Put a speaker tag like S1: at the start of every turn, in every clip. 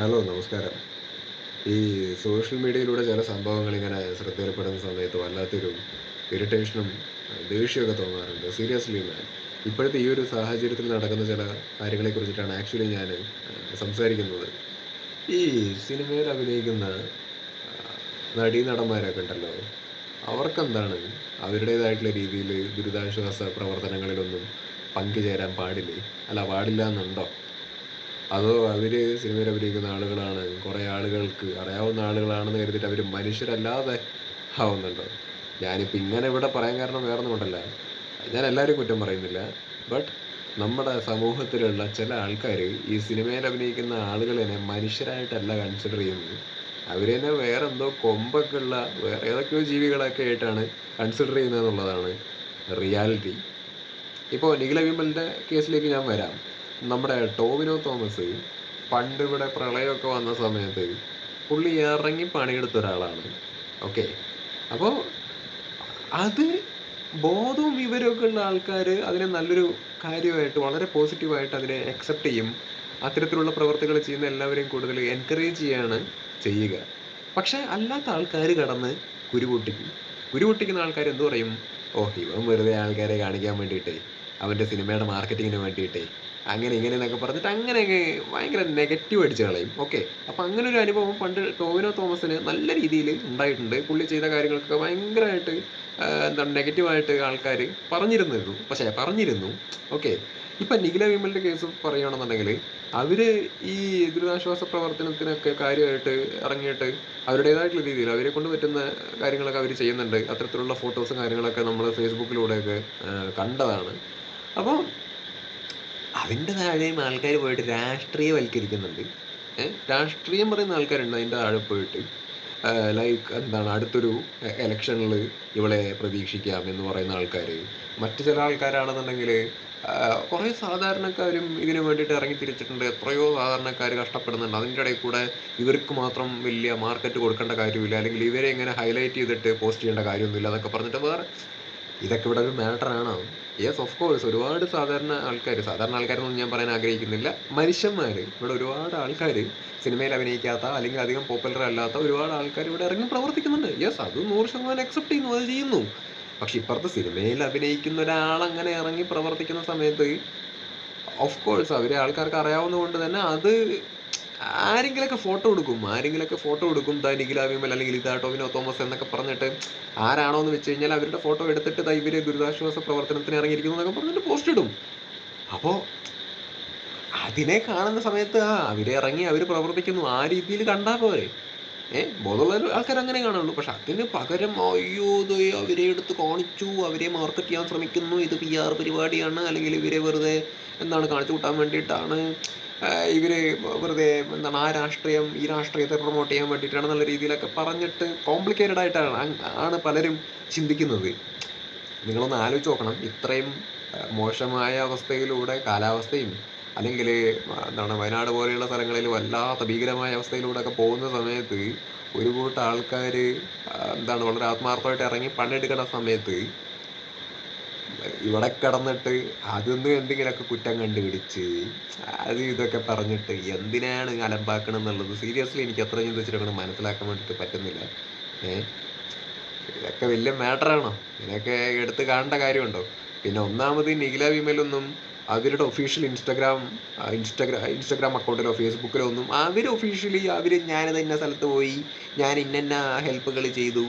S1: Hello നമസ്കാരം. ഈ social മീഡിയയിലൂടെ ചില സംഭവങ്ങൾ ഇങ്ങനെ ശ്രദ്ധയിൽപ്പെടുന്ന സമയത്ത് വല്ലാത്തൊരു ഇറിറ്റേഷനും ദേഷ്യമൊക്കെ തോന്നാറുണ്ട്. സീരിയസ്ലി മാൻ ഇപ്പോഴത്തെ ഈ ഒരു സാഹചര്യത്തിൽ നടക്കുന്ന ചില കാര്യങ്ങളെ കുറിച്ചിട്ടാണ് ആക്ച്വലി ഞാൻ സംസാരിക്കുന്നത്. ഈ സിനിമയിൽ അഭിനയിക്കുന്ന നടീനടന്മാരൊക്കെ ഉണ്ടല്ലോ അവർക്കെന്താണ് അവരുടേതായിട്ടുള്ള രീതിയിൽ ദുരിതാശ്വാസ പ്രവർത്തനങ്ങളിലൊന്നും പങ്കുചേരാൻ പാടില്ലേ? അല്ല പാടില്ല എന്നുണ്ടോ അതോ അവർ സിനിമയിൽ അഭിനയിക്കുന്ന ആളുകളാണ്. കുറേ ആളുകൾക്ക് അറിയാവുന്ന ആളുകളാണെന്ന് കരുതിയിട്ട് അവർ മനുഷ്യരല്ലാതെ ആവുന്നുണ്ടോ. ഞാനിപ്പോൾ ഇങ്ങനെ ഇവിടെ പറയാൻ കാരണം വേറെ ഒന്നും കൊണ്ടല്ല. ഞാൻ എല്ലാവരും കുറ്റം പറയുന്നില്ല. ബട്ട് നമ്മുടെ സമൂഹത്തിലുള്ള ചില ആൾക്കാർ ഈ സിനിമയിൽ അഭിനയിക്കുന്ന ആളുകളെ മനുഷ്യരായിട്ടല്ല കൺസിഡർ ചെയ്യുന്നത്. അവരെന്നെ വേറെ എന്തോ കൊമ്പൊക്കെ ഉള്ള വേറെ ഏതൊക്കെയോ ജീവികളൊക്കെ ആയിട്ടാണ് കൺസിഡർ ചെയ്യുന്നത് എന്നുള്ളതാണ് റിയാലിറ്റി ഇപ്പോൾ നിഖില വിമലിന്റെ കേസിലേക്ക് ഞാൻ വരാം. നമ്മുടെ ടോവിനോ തോമസ് പണ്ട് ഇവിടെ പ്രളയമൊക്കെ വന്ന സമയത്ത് പുള്ളി ഇറങ്ങി പണിയെടുത്ത ഒരാളാണ്. ഓക്കെ അപ്പോൾ അത് ബോധവും വിവരമൊക്കെ ഉള്ള ആൾക്കാർ അതിനെ നല്ലൊരു കാര്യമായിട്ട് വളരെ പോസിറ്റീവായിട്ട് അതിനെ അക്സെപ്റ്റ് ചെയ്യും. അത്തരത്തിലുള്ള പ്രവർത്തികൾ ചെയ്യുന്ന എല്ലാവരെയും കൂടുതൽ എൻകറേജ് ചെയ്യാണ് ചെയ്യുക. പക്ഷേ അല്ലാത്ത ആൾക്കാർ കടന്ന് കുരുപൊട്ടിക്കും. കുരുപൊട്ടിക്കുന്ന ആൾക്കാർ എന്തു പറയും? ഓ ഇവൻ വെറുതെ ആൾക്കാരെ കാണിക്കാൻ വേണ്ടിയിട്ടേ. അവന്റെ സിനിമയുടെ മാർക്കറ്റിങ്ങിന് വേണ്ടിയിട്ടേ. അങ്ങനെ ഇങ്ങനെ എന്നൊക്കെ പറഞ്ഞിട്ട് അങ്ങനെ അങ്ങ് ഭയങ്കര നെഗറ്റീവ് അടിച്ച് കളയും. ഓക്കെ അപ്പോൾ അങ്ങനെ ഒരു അനുഭവം പണ്ട് ടോവിനോ തോമസിന് നല്ല രീതിയിൽ ഉണ്ടായിട്ടുണ്ട്. പുള്ളി ചെയ്ത കാര്യങ്ങളൊക്കെ ഭയങ്കരമായിട്ട് എന്താണ് നെഗറ്റീവായിട്ട് ആൾക്കാർ പറഞ്ഞിരുന്നിരുന്നു. പക്ഷേ പറഞ്ഞിരുന്നു. ഓക്കെ ഇപ്പം നിഖില വിമലിന്റെ കേസ് പറയുകയാണെന്നുണ്ടെങ്കിൽ അവർ ഈ ദുരിതാശ്വാസ പ്രവർത്തനത്തിനൊക്കെ കാര്യമായിട്ട് ഇറങ്ങിയിട്ട് അവരുടേതായിട്ടുള്ള രീതിയിൽ അവരെ കൊണ്ട് പറ്റുന്ന കാര്യങ്ങളൊക്കെ അവർ ചെയ്യുന്നുണ്ട്. അത്തരത്തിലുള്ള ഫോട്ടോസും കാര്യങ്ങളൊക്കെ നമ്മൾ ഫേസ്ബുക്കിലൂടെയൊക്കെ കണ്ടതാണ്. അപ്പോൾ അതിന്റെ താഴെയും ആൾക്കാർ പോയിട്ട് രാഷ്ട്രീയവൽക്കരിക്കുന്നുണ്ട്. രാഷ്ട്രീയം പറയുന്ന ആൾക്കാരുണ്ട് അതിന്റെ താഴെ പോയിട്ട്. ലൈക്ക് എന്താണ് അടുത്തൊരു എലക്ഷനിൽ ഇവളെ പ്രതീക്ഷിക്കാം എന്ന് പറയുന്ന ആൾക്കാർ മറ്റു ചില ആൾക്കാരാണെന്നുണ്ടെങ്കിൽ കുറേ സാധാരണക്കാരും ഇതിന് വേണ്ടിയിട്ട് ഇറങ്ങി തിരിച്ചിട്ടുണ്ട്. എത്രയോ സാധാരണക്കാർ കഷ്ടപ്പെടുന്നുണ്ട്. അതിന്റെ ഇടയിൽ കൂടെ ഇവർക്ക് മാത്രം വലിയ മാർക്കറ്റ് കൊടുക്കേണ്ട കാര്യമില്ല. അല്ലെങ്കിൽ ഇവരെ ഇങ്ങനെ ഹൈലൈറ്റ് ചെയ്തിട്ട് പോസ്റ്റ് ചെയ്യേണ്ട കാര്യമൊന്നുമില്ല എന്നൊക്കെ പറഞ്ഞിട്ട് വേറെ ഇതൊക്കെ ഇവിടെ ഒരു മാറ്ററാണോ. യെസ് ഓഫ് കോഴ്സ് ഒരുപാട് സാധാരണ ആൾക്കാർ സാധാരണ ആൾക്കാരൊന്നും ഞാൻ പറയാൻ ആഗ്രഹിക്കുന്നില്ല. മനുഷ്യന്മാർ ഇവിടെ ഒരുപാട് ആൾക്കാർ സിനിമയിൽ അഭിനയിക്കാത്ത അല്ലെങ്കിൽ അധികം പോപ്പുലർ അല്ലാത്ത ഒരുപാട് ആൾക്കാർ ഇവിടെ ഇറങ്ങി പ്രവർത്തിക്കുന്നുണ്ട്. യെസ് അത് നൂറ് ശതമാനം അക്സെപ്റ്റ് ചെയ്യുന്നു അത് ചെയ്യുന്നു. പക്ഷെ ഇപ്പുറത്ത് സിനിമയിൽ അഭിനയിക്കുന്ന ഒരാൾ അങ്ങനെ ഇറങ്ങി പ്രവർത്തിക്കുന്ന സമയത്ത് ഓഫ് കോഴ്സ് അവരെ ആൾക്കാർക്ക് അറിയാവുന്നതുകൊണ്ട് തന്നെ അത് ആരെങ്കിലൊക്കെ ഫോട്ടോ എടുക്കും. ആരെങ്കിലൊക്കെ ഫോട്ടോ എടുക്കും. താ നിഖില വിമൽ അല്ലെങ്കിൽ ഇതാ ടോവിനോ തോമസ് എന്നൊക്കെ പറഞ്ഞിട്ട് ആരാണോ എന്ന് വെച്ച് കഴിഞ്ഞാൽ അവരുടെ ഫോട്ടോ എടുത്തിട്ട് താ ഇവർ ദുരിതാശ്വാസ പ്രവർത്തനത്തിന് ഇറങ്ങിയിരിക്കുന്നു എന്നൊക്കെ പറഞ്ഞിട്ട് പോസ്റ്റ് ഇടും. അപ്പോൾ അതിനെ കാണുന്ന സമയത്ത് ആ അവരെ ഇറങ്ങി അവർ പ്രവർത്തിക്കുന്നു. ആ രീതിയിൽ കണ്ടാൽ പോരെ. ഏഹ് ബോധമുള്ള ആൾക്കാർ അങ്ങനെ കാണുള്ളൂ. പക്ഷെ അതിന് പകരം അയ്യോ ഇത് അവരെ എടുത്ത് കാണിച്ചു. അവരെ മാർക്കറ്റ് ചെയ്യാൻ ശ്രമിക്കുന്നു. ഇത് പി ആർ പരിപാടിയാണ്. അല്ലെങ്കിൽ ഇവരെ വെറുതെ എന്താണ് കാണിച്ചു കൂട്ടാൻ വേണ്ടിയിട്ടാണ്. ഇവർ വെറുതെ എന്താണ് ആ രാഷ്ട്രീയം ഈ രാഷ്ട്രീയത്തെ പ്രൊമോട്ട് ചെയ്യാൻ വേണ്ടിയിട്ടാണ് നല്ല രീതിയിലൊക്കെ പറഞ്ഞിട്ട് കോംപ്ലിക്കേറ്റഡ് ആയിട്ടാണ് ആണ് പലരും ചിന്തിക്കുന്നത്. നിങ്ങളൊന്ന് ആലോചിച്ച് നോക്കണം. ഇത്രയും മോശമായ അവസ്ഥയിലൂടെ കാലാവസ്ഥയും അല്ലെങ്കിൽ എന്താണ് വയനാട് പോലെയുള്ള സ്ഥലങ്ങളിൽ വല്ലാത്ത ഭീകരമായ അവസ്ഥയിലൂടെ ഒക്കെ പോകുന്ന സമയത്ത് ഒരു കൂട്ടം ആൾക്കാർ എന്താണ് വളരെ ആത്മാർത്ഥമായിട്ട് ഇറങ്ങി പണിയെടുക്കുന്ന സമയത്ത് ഇവിടെ കിടന്നിട്ട് എന്തെങ്കിലും എന്തെങ്കിലുമൊക്കെ കുറ്റം കണ്ടുപിടിച്ച് അത് ഇതൊക്കെ പറഞ്ഞിട്ട് എന്തിനാണ് അലമ്പാക്കണം എന്നുള്ളത്? സീരിയസ്ലി എനിക്ക് അത്ര ചിന്തിച്ചിട്ട് മനസ്സിലാക്കാൻ വേണ്ടിയിട്ട് പറ്റുന്നില്ല. ഏ? ഇതൊക്കെ വലിയ മാറ്ററാണോ ഇതിനൊക്കെ എടുത്ത് കാണേണ്ട കാര്യമുണ്ടോ? പിന്നെ ഒന്നാമത് നിഖില വിമലൊന്നും അവരുടെ ഒഫീഷ്യൽ ഇൻസ്റ്റാഗ്രാം ഇൻസ്റ്റാഗ്രാം ഇൻസ്റ്റാഗ്രാം അക്കൗണ്ടിലോ ഫേസ്ബുക്കിലോ ഒന്നും അവർ ഒഫീഷ്യലി അവർ ഞാൻ ഇന്ന സ്ഥലത്ത് പോയി ഞാൻ ഇന്ന ഹെൽപ്പുകൾ ചെയ്തു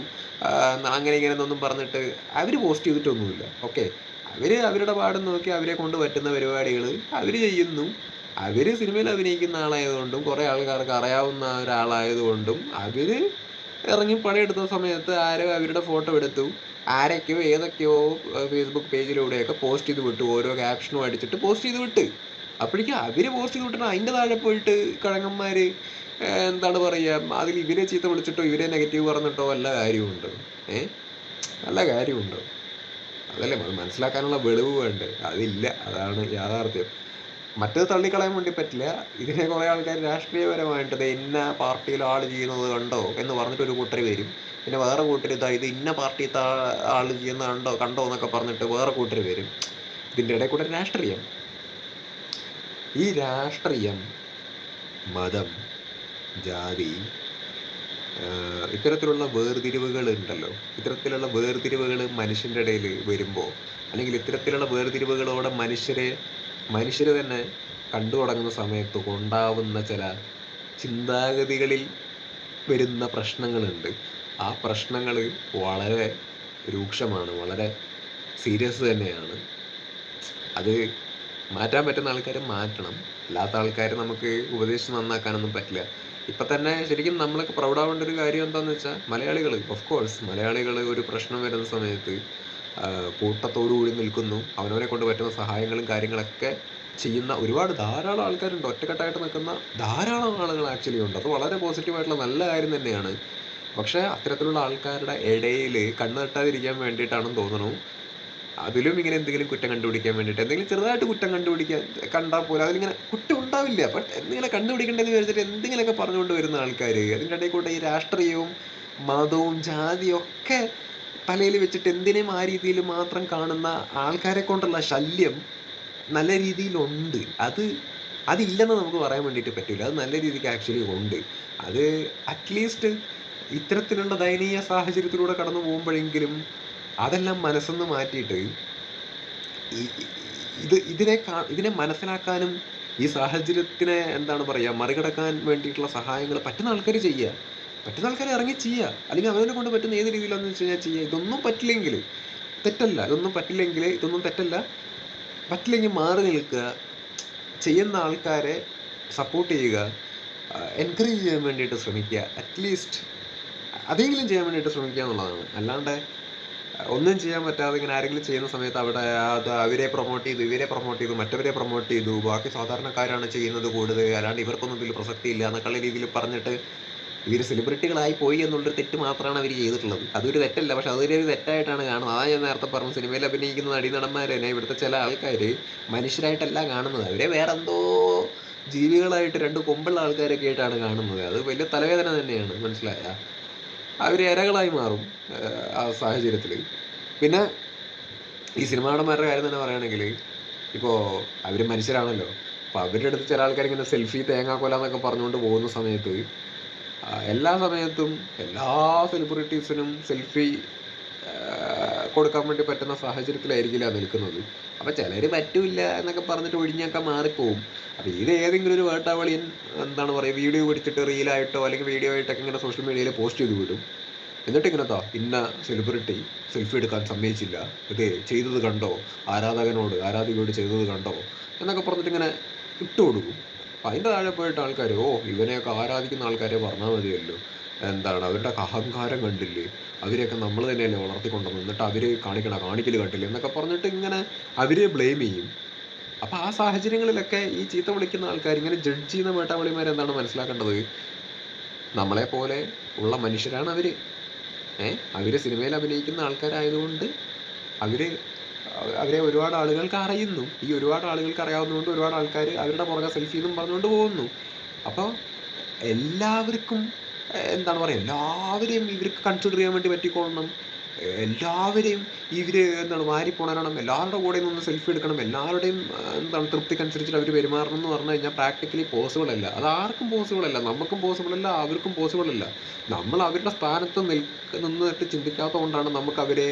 S1: അങ്ങനെ ഇങ്ങനെ എന്നൊന്നും പറഞ്ഞിട്ട് അവർ പോസ്റ്റ് ചെയ്തിട്ടൊന്നുമില്ല. ഓക്കെ അവർ അവരുടെ പാടം നോക്കി അവരെ കൊണ്ട് പറ്റുന്ന പരിപാടികൾ അവർ ചെയ്യുന്നു. അവർ സിനിമയിൽ അഭിനയിക്കുന്ന ആളായതുകൊണ്ടും കുറേ ആൾക്കാർക്ക് അറിയാവുന്ന ഒരാളായതുകൊണ്ടും അവർ ഇറങ്ങി പണിയെടുത്ത സമയത്ത് ആരോ അവരുടെ ഫോട്ടോ എടുത്തു. ആരൊക്കെയോ ഏതൊക്കെയോ ഫേസ്ബുക്ക് പേജിലൂടെയൊക്കെ പോസ്റ്റ് ചെയ്ത് വിട്ടു. ഓരോ ക്യാപ്ഷനും അടിച്ചിട്ട് പോസ്റ്റ് ചെയ്ത് വിട്ട്. അപ്പോഴേക്കും അവർ പോസ്റ്റ് ചെയ്ത് വിട്ടിട്ട് അതിന്റെ താഴെ പോയിട്ട് കഴങ്ങന്മാർ എന്താണ് പറയുക അതിൽ ഇവരെ ചീത്ത വിളിച്ചിട്ടോ ഇവരെ നെഗറ്റീവ് പറഞ്ഞിട്ടോ വല്ല കാര്യമുണ്ടോ? ഏ നല്ല കാര്യമുണ്ടോ? അതല്ലേ മനസ്സിലാക്കാനുള്ള വെളിവ് വേണ്ടേ? അതില്ല അതാണ് യാഥാർത്ഥ്യം. മറ്റേത് തള്ളിക്കളയാൻ വേണ്ടി പറ്റില്ല. ഇതിനെ കുറേ ആൾക്കാർ രാഷ്ട്രീയപരമായിട്ട് ഇന്ന പാർട്ടിയിൽ ആൾ ചെയ്യുന്നത് കണ്ടോ എന്ന് പറഞ്ഞിട്ട് ഒരു കൂട്ടർ വരും. പിന്നെ വേറെ കൂട്ടർ ഇതാ ഇത് ഇന്ന പാർട്ടി ആൾ ചെയ്യുന്ന കണ്ടോ കണ്ടോ എന്നൊക്കെ പറഞ്ഞിട്ട് വേറെ കൂട്ടർ വരും. ഇതിന്റെ ഇടയിൽ കൂടെ രാഷ്ട്രീയം. ഈ രാഷ്ട്രീയം മതം ജാതി ഇത്തരത്തിലുള്ള വേർതിരിവുകൾ ഉണ്ടല്ലോ. ഇത്തരത്തിലുള്ള വേർതിരിവുകൾ മനുഷ്യന്റെ ഇടയിൽ വരുമ്പോൾ അല്ലെങ്കിൽ ഇത്തരത്തിലുള്ള വേർതിരിവുകളോടെ മനുഷ്യരെ മനുഷ്യർ തന്നെ കണ്ടു തുടങ്ങുന്ന സമയത്ത് ഉണ്ടാവുന്ന ചില ചിന്താഗതികളിൽ വരുന്ന പ്രശ്നങ്ങളുണ്ട്. ആ പ്രശ്നങ്ങൾ വളരെ രൂക്ഷമാണ് വളരെ സീരിയസ് തന്നെയാണ്. അത് മാറ്റാൻ പറ്റുന്ന ആൾക്കാരെ മാറ്റണം. അല്ലാത്ത ആൾക്കാരെ നമുക്ക് ഉപദേശം നന്നാക്കാനൊന്നും പറ്റില്ല. ഇപ്പം തന്നെ ശരിക്കും നമ്മളൊക്കെ പ്രൗഡാവേണ്ട ഒരു കാര്യം എന്താണെന്ന് വെച്ചാൽ മലയാളികൾ ഓഫ് കോഴ്സ് മലയാളികൾ ഒരു പ്രശ്നം വരുന്ന സമയത്ത് കൂട്ടത്തോടുകൂടി നിൽക്കുന്നു. അവനവനെ കൊണ്ട് പറ്റുന്ന സഹായങ്ങളും കാര്യങ്ങളൊക്കെ ചെയ്യുന്ന ഒരുപാട് ധാരാളം ആൾക്കാരുണ്ട്. ഒറ്റക്കെട്ടായിട്ട് നിൽക്കുന്ന ധാരാളം ആളുകൾ ആക്ച്വലി ഉണ്ട്. അത് വളരെ പോസിറ്റീവായിട്ടുള്ള നല്ല കാര്യം തന്നെയാണ്. പക്ഷേ അത്തരത്തിലുള്ള ആൾക്കാരുടെ ഇടയിൽ കണ്ണ് തട്ടാതിരിക്കാൻ വേണ്ടിയിട്ടാണെന്ന് തോന്നുന്നു. അതിലും ഇങ്ങനെ എന്തെങ്കിലും കുറ്റം കണ്ടുപിടിക്കാൻ വേണ്ടിയിട്ട് എന്തെങ്കിലും ചെറുതായിട്ട് കുറ്റം കണ്ടുപിടിക്കാൻ കണ്ടാൽ പോലും അതിലിങ്ങനെ കുറ്റം ഉണ്ടാവില്ല. ബട്ട് എന്തെങ്കിലും കണ്ടുപിടിക്കേണ്ടതെന്ന് വിചാരിച്ചിട്ട് എന്തെങ്കിലുമൊക്കെ പറഞ്ഞുകൊണ്ട് വരുന്ന ആൾക്കാർ അതിന്റെ ഇടയിൽ കൂടെ ഈ രാഷ്ട്രീയവും മതവും ജാതിയും ഒക്കെ തലയിൽ വെച്ചിട്ട് എന്തിനേയും ആ രീതിയിൽ മാത്രം കാണുന്ന ആൾക്കാരെ കൊണ്ടുള്ള ശല്യം നല്ല രീതിയിലുണ്ട്. അത് അതില്ലെന്ന് നമുക്ക് പറയാൻ വേണ്ടിയിട്ട് പറ്റില്ല അത് നല്ല രീതിക്ക് ആക്ച്വലി ഉണ്ട്. അത് അറ്റ്ലീസ്റ്റ് ഇത്തരത്തിലുള്ള ദയനീയ സാഹചര്യത്തിലൂടെ കടന്നു പോകുമ്പോഴെങ്കിലും അതെല്ലാം മനസ്സെന്ന് മാറ്റിയിട്ട് ഇത് ഇതിനെ ഇതിനെ മനസ്സിലാക്കാനും ഈ സാഹചര്യത്തിനെ എന്താണ് പറയുക മറികടക്കാൻ വേണ്ടിയിട്ടുള്ള സഹായങ്ങൾ പറ്റുന്ന ആൾക്കാർ ചെയ്യുക. പറ്റുന്ന ആൾക്കാർ ഇറങ്ങി ചെയ്യുക. അല്ലെങ്കിൽ അവനെ കൊണ്ട് പറ്റുന്ന ഏത് രീതിയിലാണെന്ന് വെച്ച് കഴിഞ്ഞാൽ ചെയ്യുക. ഇതൊന്നും പറ്റില്ലെങ്കിൽ തെറ്റല്ല. ഇതൊന്നും പറ്റില്ലെങ്കിൽ ഇതൊന്നും തെറ്റല്ല. പറ്റില്ലെങ്കിൽ മാറി നിൽക്കുക. ചെയ്യുന്ന ആൾക്കാരെ സപ്പോർട്ട് ചെയ്യുക. എൻകറേജ് ചെയ്യാൻ വേണ്ടിയിട്ട് ശ്രമിക്കുക. അറ്റ്ലീസ്റ്റ് അതെങ്കിലും ചെയ്യാൻ വേണ്ടിയിട്ട് ശ്രമിക്കുക എന്നുള്ളതാണ്. അല്ലാണ്ട് ഒന്നും ചെയ്യാൻ പറ്റാതെ ഇങ്ങനെ ആരെങ്കിലും ചെയ്യുന്ന സമയത്ത് അവിടെ അത് അവരെ പ്രൊമോട്ട് ചെയ്തു ഇവരെ പ്രൊമോട്ട് ചെയ്തു മറ്റവരെ പ്രൊമോട്ട് ചെയ്തു. ബാക്കി സാധാരണക്കാരാണ് ചെയ്യുന്നത് കൂടുതൽ. അല്ലാണ്ട് ഇവർക്കൊന്നും ഇതിൽ പ്രസക്തി ഇല്ല എന്നൊക്കെയുള്ള രീതിയിൽ പറഞ്ഞിട്ട് ഇവർ സെലിബ്രിറ്റികളായി പോയി എന്നുള്ളൊരു തെറ്റ് മാത്രമാണ് അവർ ചെയ്തിട്ടുള്ളത്. അതൊരു തെറ്റല്ല. പക്ഷെ അതൊരു തെറ്റായിട്ടാണ് കാണുന്നത്. അതാ ഞാൻ നേരത്തെ പറഞ്ഞു സിനിമയിൽ അഭിനയിക്കുന്ന നടീനടന്മാർ തന്നെ ഇവിടുത്തെ ചില ആൾക്കാർ മനുഷ്യരായിട്ടല്ല കാണുന്നത്. അവരെ വേറെ എന്തോ ജീവികളായിട്ട് രണ്ട് കൊമ്പുള്ള ആൾക്കാരൊക്കെ ആയിട്ടാണ് കാണുന്നത്. അത് വലിയ തലവേദന തന്നെയാണ്. മനസ്സിലായ? അവർ ഇരകളായി മാറും ആ സാഹചര്യത്തിൽ പിന്നെ ഈ സിനിമാടന്മാരുടെ കാര്യം തന്നെ പറയുകയാണെങ്കിൽ ഇപ്പോൾ അവർ മനുഷ്യരാണല്ലോ. അപ്പോൾ അവരുടെ അടുത്ത് ചില ആൾക്കാർ ഇങ്ങനെ സെൽഫി തേങ്ങാക്കൊല എന്നൊക്കെ പറഞ്ഞുകൊണ്ട് പോകുന്ന സമയത്ത് എല്ലാ സമയത്തും എല്ലാ സെലിബ്രിറ്റീസിനും സെൽഫി കൊടുക്കാൻ വേണ്ടി പറ്റുന്ന സാഹചര്യത്തിലായിരിക്കില്ല നിൽക്കുന്നത്. അപ്പോൾ ചിലർ പറ്റൂല എന്നൊക്കെ പറഞ്ഞിട്ട് ഒഴിഞ്ഞൊക്കെ മാറിപ്പോവും. അപ്പോൾ ഇത് ഏതെങ്കിലും ഒരു വേട്ടാവളിയൻ എന്താണ് പറയുക വീഡിയോ പിടിച്ചിട്ട് റീലായിട്ടോ അല്ലെങ്കിൽ വീഡിയോ ആയിട്ടൊക്കെ ഇങ്ങനെ സോഷ്യൽ മീഡിയയിൽ പോസ്റ്റ് ചെയ്ത് വിടും. എന്നിട്ട് ഇങ്ങനെ താ ഇന്ന സെലിബ്രിറ്റി സെൽഫി എടുക്കാൻ സമ്മതിച്ചില്ല. ഇത് ചെയ്തത് കണ്ടോ? ആരാധകനോട് ആരാധികയോട് ചെയ്തത് കണ്ടോ? എന്നൊക്കെ പറഞ്ഞിട്ട് ഇങ്ങനെ ഇട്ടു കൊടുക്കും. അപ്പം അതിന്റെ താഴെ പോയിട്ട് ആൾക്കാർ ഓ ഇവനെയൊക്കെ ആരാധിക്കുന്ന ആൾക്കാരെ പറഞ്ഞാൽ മതിയല്ലോ. എന്താണ് അവരുടെ അഹങ്കാരം കണ്ടില്ലേ? അവരെയൊക്കെ നമ്മൾ തന്നെയല്ലേ വളർത്തിക്കൊണ്ടു എന്നിട്ട് അവർ കാണിക്കണ കാണിക്കൽ കണ്ടില്ലേ? എന്നൊക്കെ പറഞ്ഞിട്ട് ഇങ്ങനെ അവരെ ബ്ലെയിം ചെയ്യും. അപ്പോൾ ആ സാഹചര്യങ്ങളിലൊക്കെ ഈ ചീത്ത വിളിക്കുന്ന ആൾക്കാർ ഇങ്ങനെ ജഡ്ജ് ചെയ്യുന്ന വേട്ടാവളിമാർ എന്താണ് മനസ്സിലാക്കേണ്ടത്? നമ്മളെ പോലെ ഉള്ള മനുഷ്യരാണ് അവർ. ഏ? അവർ സിനിമയിൽ അഭിനയിക്കുന്ന ആൾക്കാരായതുകൊണ്ട് അവർ അവരെ ഒരുപാട് ആളുകൾക്ക് അറിയുന്നു. ഈ ഒരുപാട് ആളുകൾക്ക് അറിയാവുന്നതുകൊണ്ട് ഒരുപാട് ആൾക്കാർ അവരുടെ പുറകെ സെൽഫി എന്നും പറഞ്ഞുകൊണ്ട് പോകുന്നു. അപ്പോൾ എല്ലാവർക്കും എന്താണ് പറയുക എല്ലാവരെയും ഇവർക്ക് കൺസിഡർ ചെയ്യാൻ വേണ്ടി പറ്റിക്കൊള്ളണം. എല്ലാവരെയും ഇവർ എന്താണ് വാരി പുണരണം എല്ലാവരുടെ കൂടെ നിന്ന് സെൽഫി എടുക്കണം. എല്ലാവരുടെയും എന്താണ് തൃപ്തിക്കനുസരിച്ചിട്ട് അവർ പെരുമാറണം എന്ന് പറഞ്ഞു കഴിഞ്ഞാൽ പ്രാക്ടിക്കലി പോസിബിൾ അല്ല. അത് ആർക്കും പോസിബിൾ അല്ല. നമുക്കും പോസിബിൾ അല്ല അവർക്കും പോസിബിൾ അല്ല. നമ്മൾ അവരുടെ സ്ഥാനത്ത് നിൽക്ക് നിന്നിട്ട് ചിന്തിക്കാത്തത് കൊണ്ടാണ് നമുക്ക് അവരെ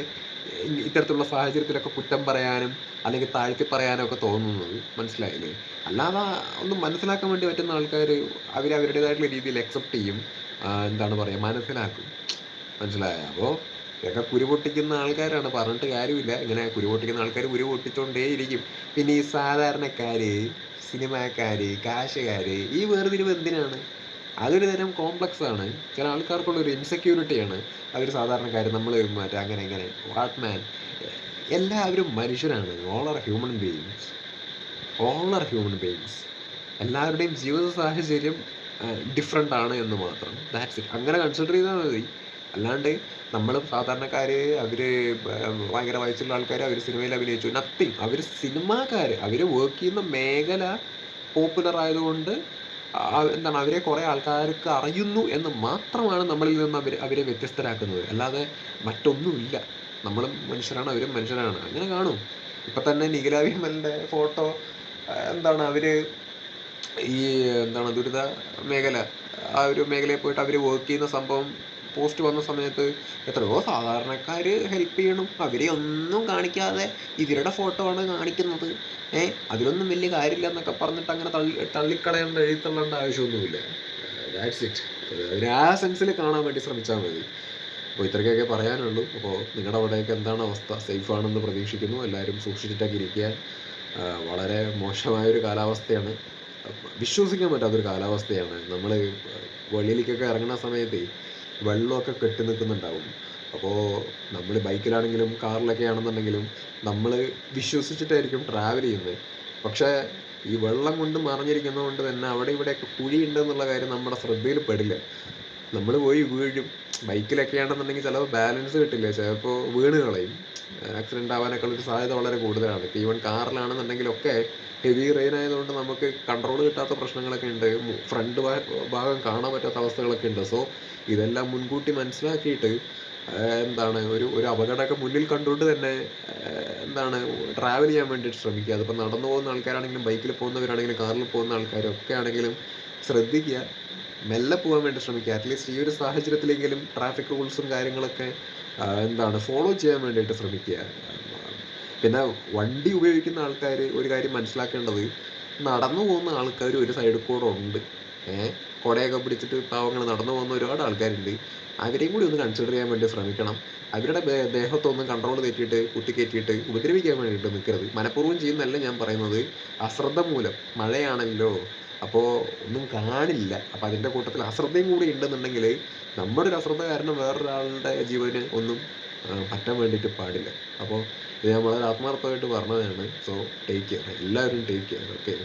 S1: ഇത്തരത്തിലുള്ള സാഹചര്യത്തിലൊക്കെ കുറ്റം പറയാനും അല്ലെങ്കിൽ താഴ്ത്തി പറയാനും ഒക്കെ തോന്നുന്നത്. മനസ്സിലായില്ലേ? അല്ലാതെ ഒന്ന് മനസ്സിലാക്കാൻ വേണ്ടി പറ്റുന്ന ആൾക്കാർ അവർ അവരുടേതായിട്ടുള്ള രീതിയിൽ അക്സെപ്റ്റ് ചെയ്യും. എന്താണ് പറയുക മനസ്സിലാക്കും. മനസ്സിലായോ? അപ്പോൾ ഇതൊക്കെ കുരു പൊട്ടിക്കുന്ന ആൾക്കാരാണ്. പറഞ്ഞിട്ട് കാര്യമില്ല. ഇങ്ങനെ കുരു പൊട്ടിക്കുന്ന ആൾക്കാർ കുരു പൊട്ടിച്ചുകൊണ്ടേയിരിക്കും പിന്നെ ഈ സാധാരണക്കാർ സിനിമാക്കാർ കാശുകാർ ഈ വേർതിരിവ് എന്തിനാണ്? അതൊരു തരം കോംപ്ലക്സ് ആണ് ചില ആൾക്കാർക്കുള്ള ഒരു ഇൻസെക്യൂരിറ്റിയാണ് അവർ സാധാരണക്കാർ നമ്മൾ മറ്റേ അങ്ങനെ ഇങ്ങനെ വാട്ട് മാൻ എല്ലാവരും മനുഷ്യരാണ്. All are human beings all are human beings എല്ലാവരുടെയും ജീവിത സാഹചര്യം ഡിഫറെന്റ് ആണ് എന്ന് മാത്രം. ദാറ്റ്സ് ഇറ്റ് അങ്ങനെ കൺസിഡർ ചെയ്താൽ മതി. അല്ലാണ്ട് നമ്മൾ സാധാരണക്കാർ അവർ ഭയങ്കര വയസ്സുള്ള ആൾക്കാർ അവർ സിനിമയിൽ അഭിനയിച്ചു. നത്തിങ് അവർ സിനിമാക്കാർ അവർ വർക്ക് ചെയ്യുന്ന മേഖല പോപ്പുലർ ആയതുകൊണ്ട് എന്താണ് അവരെ കുറേ ആൾക്കാർക്ക് അറിയുന്നു എന്ന് മാത്രമാണ് നമ്മളിൽ നിന്ന് അവർ അവരെ വ്യത്യസ്തരാക്കുന്നത്. അല്ലാതെ മറ്റൊന്നുമില്ല. നമ്മളും മനുഷ്യരാണ് അവരും മനുഷ്യരാണ്. അങ്ങനെ കാണും. ഇപ്പം തന്നെ നിഖില വിമലിന്റെ ഫോട്ടോ എന്താണ് അവർ ഈ എന്താണ് ദുരിത മേഖല ആ ഒരു മേഖലയിൽ പോയിട്ട് അവർ വർക്ക് ചെയ്യുന്ന സംഭവം പോസ്റ്റ് വന്ന സമയത്ത് എത്രയോ സാധാരണക്കാർ ഹെൽപ്പ് ചെയ്യണം. അവരെ ഒന്നും കാണിക്കാതെ ഇവരുടെ ഫോട്ടോ ആണ് കാണിക്കുന്നത്. ഏ അതിലൊന്നും വലിയ കാര്യമില്ല എന്നൊക്കെ പറഞ്ഞിട്ട് അങ്ങനെ തള്ളി തള്ളിക്കളയേണ്ട എഴുത്തള്ളേണ്ട ആവശ്യമൊന്നുമില്ല. ദാറ്റ്സ് ഇറ്റ് അതിന് ആ സെൻസിൽ കാണാൻ വേണ്ടി ശ്രമിച്ചാൽ മതി. അപ്പോൾ ഇത്രയ്ക്കൊക്കെ പറയാനുള്ളൂ. അപ്പോൾ നിങ്ങളുടെ അവിടെയൊക്കെ എന്താണ് അവസ്ഥ? സേഫ് ആണെന്ന് പ്രതീക്ഷിക്കുന്നു. എല്ലാവരും സൂക്ഷിച്ചിട്ടൊക്കെ ഇരിക്കുക. വളരെ മോശമായൊരു കാലാവസ്ഥയാണ്. വിശ്വസിക്കാൻ പറ്റാത്തൊരു കാലാവസ്ഥയാണ്. നമ്മൾ വെളിയിലേക്കൊക്കെ ഇറങ്ങുന്ന സമയത്ത് വെള്ളമൊക്കെ കെട്ടി നിൽക്കുന്നുണ്ടാവും. അപ്പോൾ നമ്മൾ ബൈക്കിലാണെങ്കിലും കാറിലൊക്കെ ആണെന്നുണ്ടെങ്കിലും നമ്മൾ വിശ്വസിച്ചിട്ടായിരിക്കും ട്രാവൽ ചെയ്യുന്നത്. പക്ഷേ ഈ വെള്ളം കൊണ്ട് മറിഞ്ഞിരിക്കുന്നത് കൊണ്ട് തന്നെ അവിടെ ഇവിടെയൊക്കെ കുഴിയുണ്ട് എന്നുള്ള കാര്യം നമ്മുടെ ശ്രദ്ധയിൽ പെടില്ല. നമ്മൾ പോയി വീഴും. ബൈക്കിലൊക്കെ ആണെന്നുണ്ടെങ്കിൽ ചിലപ്പോൾ ബാലൻസ് കിട്ടില്ല. ചിലപ്പോൾ വീണ് കളയും. ആക്സിഡന്റ് ആവാനൊക്കെ ഉള്ളൊരു സാധ്യത വളരെ കൂടുതലാണ്. ഇപ്പോൾ ഈവൻ കാറിലാണെന്നുണ്ടെങ്കിലൊക്കെ ഹെവി റെയിൻ ആയതുകൊണ്ട് നമുക്ക് കൺട്രോൾ കിട്ടാത്ത പ്രശ്നങ്ങളൊക്കെ ഉണ്ട്. ഫ്രണ്ട് ഭാഗം കാണാൻ പറ്റാത്ത അവസ്ഥകളൊക്കെ ഉണ്ട്. സോ ഇതെല്ലാം മുൻകൂട്ടി മനസ്സിലാക്കിയിട്ട് എന്താണ് ഒരു ഒരു അപകടമൊക്കെ മുന്നിൽ കണ്ടുകൊണ്ട് തന്നെ എന്താണ് ട്രാവൽ ചെയ്യാൻ വേണ്ടിയിട്ട് ശ്രമിക്കുക. അതിപ്പോൾ നടന്നു പോകുന്ന ആൾക്കാരാണെങ്കിലും ബൈക്കിൽ പോകുന്നവരാണെങ്കിലും കാറിൽ പോകുന്ന ആൾക്കാരൊക്കെ ആണെങ്കിലും ശ്രദ്ധിക്കുക. മെല്ലെ പോകാൻ വേണ്ടി ശ്രമിക്കുക. അറ്റ്ലീസ്റ്റ് ഈ ഒരു സാഹചര്യത്തിലെങ്കിലും ട്രാഫിക് റൂൾസും കാര്യങ്ങളൊക്കെ എന്താണ് ഫോളോ ചെയ്യാൻ വേണ്ടിയിട്ട് ശ്രമിക്കുക. പിന്നെ വണ്ടി ഉപയോഗിക്കുന്ന ആൾക്കാർ ഒരു കാര്യം മനസ്സിലാക്കേണ്ടത് നടന്നു പോകുന്ന ആൾക്കാർ ഒരു സൈഡിൽ കൂടെ ഉണ്ട്. ഏഹ് കുടയൊക്കെ പിടിച്ചിട്ട് പാവങ്ങൾ നടന്നു പോകുന്ന ഒരുപാട് ആൾക്കാരുണ്ട്. അവരെയും കൂടി ഒന്ന് കൺസിഡർ ചെയ്യാൻ വേണ്ടി ശ്രമിക്കണം. അവരുടെ ദേഹത്തൊന്നും കൺട്രോൾ തെറ്റിയിട്ട് കുത്തിക്കയറ്റിയിട്ട് ഉപദ്രവിക്കാൻ വേണ്ടിയിട്ട് നിൽക്കരുത് മനഃപൂർവം ചെയ്യുന്നതല്ല ഞാൻ പറയുന്നത്. അശ്രദ്ധ മൂലം. മഴയാണല്ലോ. അപ്പോൾ ഒന്നും കാണില്ല. അപ്പോൾ അതിന്റെ കൂട്ടത്തിൽ അശ്രദ്ധയും കൂടി ഉണ്ടെന്നുണ്ടെങ്കിൽ നമ്മുടെ ഒരു അശ്രദ്ധ കാരണം വേറൊരാളുടെ ജീവന് ഒന്നും പറ്റാൻ വേണ്ടിയിട്ട് പാടില്ല. അപ്പോൾ ഇത് ഞാൻ വളരെ ആത്മാർത്ഥമായിട്ട് പറഞ്ഞതാണ്. സോ ടേക്ക് കെയർ എല്ലാവരും ടേക്ക് കെയർ ഓക്കെ